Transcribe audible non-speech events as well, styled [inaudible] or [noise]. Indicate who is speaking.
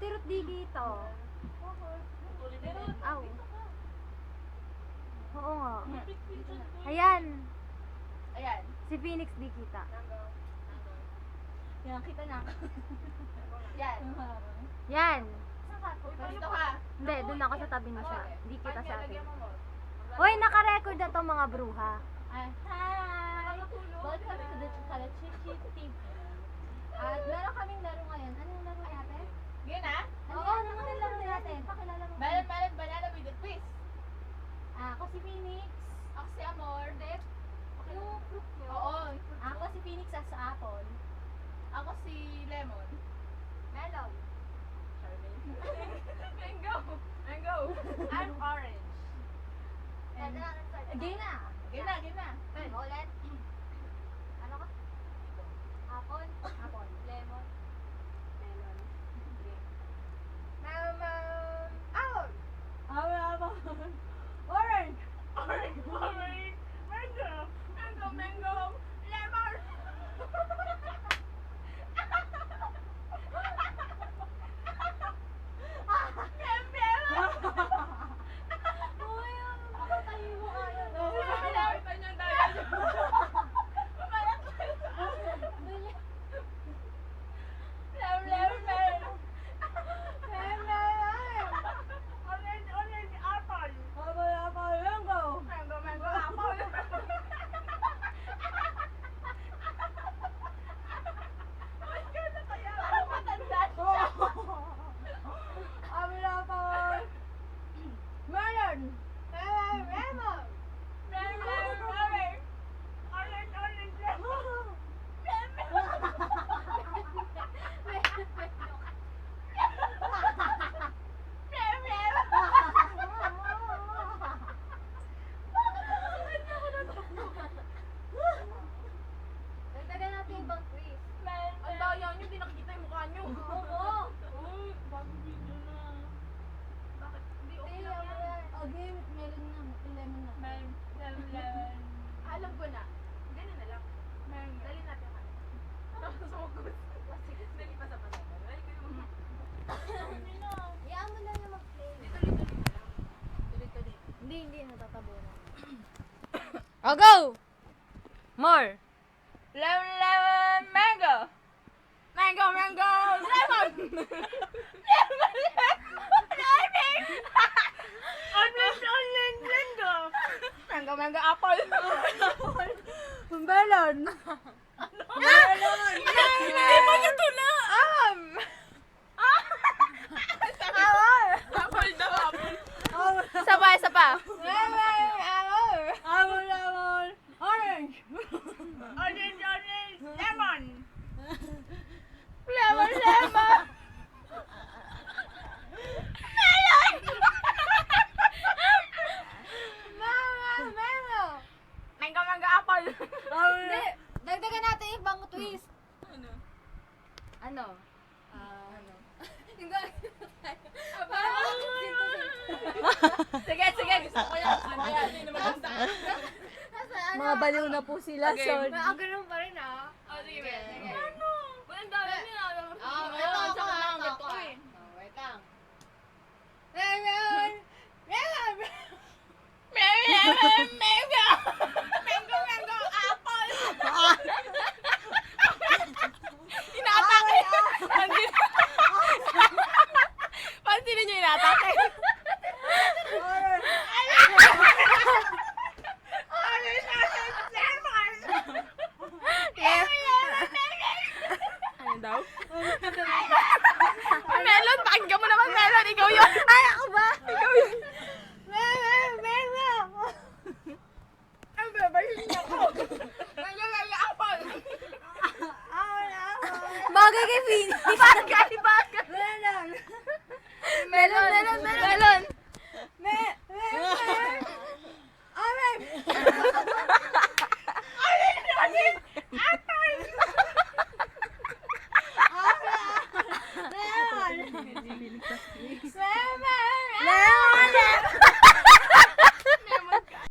Speaker 1: Ate Ruth di kita. Aw. Oo nga. Ayan.
Speaker 2: Ayan.
Speaker 1: Si Phoenix di kita.
Speaker 3: Yan, kita na.
Speaker 2: Yan.
Speaker 1: Yan.
Speaker 2: Dito ka.
Speaker 1: Hindi, dun ako sa tabi niya siya. Di kita sa
Speaker 2: mo.
Speaker 1: Hoy, naka-record na to mga bruha.
Speaker 3: Hi! Welcome to the Kalachichi TV. At meron kaming laro ngayon. Ano yung laro natin?
Speaker 2: Yun ah.
Speaker 3: Ano yan? Ano laro natin? Pakilala mo.
Speaker 2: Melon, melon, banana with a twist.
Speaker 3: Ah, ako si Phoenix.
Speaker 2: Ako si Amor. Dep.
Speaker 3: Yung fruit nyo.
Speaker 2: Oo.
Speaker 3: Ako si Phoenix as apple.
Speaker 2: Ako si Lemon.
Speaker 3: Melon.
Speaker 2: Charmaine. [laughs] Mango. Mango. I'm orange.
Speaker 3: And, Again na.
Speaker 2: Gina, gina.
Speaker 3: Ulit. Ano ka? Apple. Apple. Lemon. Melon.
Speaker 2: Melon. Out.
Speaker 3: Apple, apple. Orange.
Speaker 2: Orange. Orange. Mango. Mango, mango. Lemon.
Speaker 3: Uy, ano tayo mo kaya?
Speaker 2: Malapit niyo tayo. Lem, lem, lem. Lem, lem. Orange, orange, apple.
Speaker 3: Apple, apple, mango.
Speaker 2: Mango, mango, apple. Ay, gano'n kaya? Parang matanda siya.
Speaker 3: Apple, apple. Melon.
Speaker 2: Lemon, lemon. Lemon, lemon, orange. Orange, orange, lemon.
Speaker 3: Dagdagan natin yung ibang twist.
Speaker 2: Ang daya niyo, di nakikita yung mukha niyo.
Speaker 3: Oo.
Speaker 2: Uy, bagong video na. Bakit? Hindi okay
Speaker 3: Hindi,
Speaker 2: lang
Speaker 3: ako
Speaker 2: yan.
Speaker 3: yan. Okay, melon na. Lemon na.
Speaker 2: Lemon, lemon, lemon. Alam ko na. Ganyan na lang. Lemon. Dali natin ka. Tapos sumugod. Dali pa sa panay. Dali kayo mga. Na.
Speaker 3: Iyaan mo lang na mag-play.
Speaker 2: Dito, dito, dito lang. Dito, dito.
Speaker 1: Hindi, hindi. Natatabo na. oh, go! More!
Speaker 2: Lemon, lemon, mango. Mango, mango, lemon. [laughs] lemon, lemon, orange. orange, orange, mango. Mango, mango, apple. [laughs]
Speaker 1: Melon! [laughs]
Speaker 2: Melon. Hindi mo ito na. Um. Apple daw, apple.
Speaker 1: Isa pa, isa pa.
Speaker 2: Lemon, apple.
Speaker 3: Apple, apple. Orange.
Speaker 2: Orange, orange, lemon. Lemon, lemon. Melon.
Speaker 3: Melon, melon.
Speaker 2: Mango, mango, apple.
Speaker 3: Hindi. Dagdagan natin yung ibang twist.
Speaker 2: Ano?
Speaker 3: Ano? Ah, ano? Yung
Speaker 2: Sige, sige. Gusto ko yan. Ano yan? Hindi naman.
Speaker 1: Mga baliw na po sila,
Speaker 2: Okay.
Speaker 1: son.
Speaker 3: Ah, ganun pa rin ah.
Speaker 2: Oh, sige.
Speaker 3: Sige.
Speaker 2: Ano? Walang dami niya.
Speaker 3: Ah,
Speaker 2: Ito,
Speaker 3: ito ako,
Speaker 2: sa mga
Speaker 3: ito
Speaker 2: gusto
Speaker 3: ako.
Speaker 2: ko eh.
Speaker 3: Oh, wait lang. Melon! Melon!
Speaker 2: Lemon, mango. Mango, mango, apple. Inaatake. Pansin- Pansinin niyo inaatake. Orange, orange, lemon. Ano daw? Melon, pakinggan mo naman, Melon. Ikaw yun. Ay, ako ba? Ikaw yun. Melon, Melon. Ang babayin niya ko. Melon, Melon, apple.
Speaker 1: Bagay kay Phoenix.
Speaker 2: Bagay, bagay.
Speaker 1: Melon! Melon, melon, melon! Melon!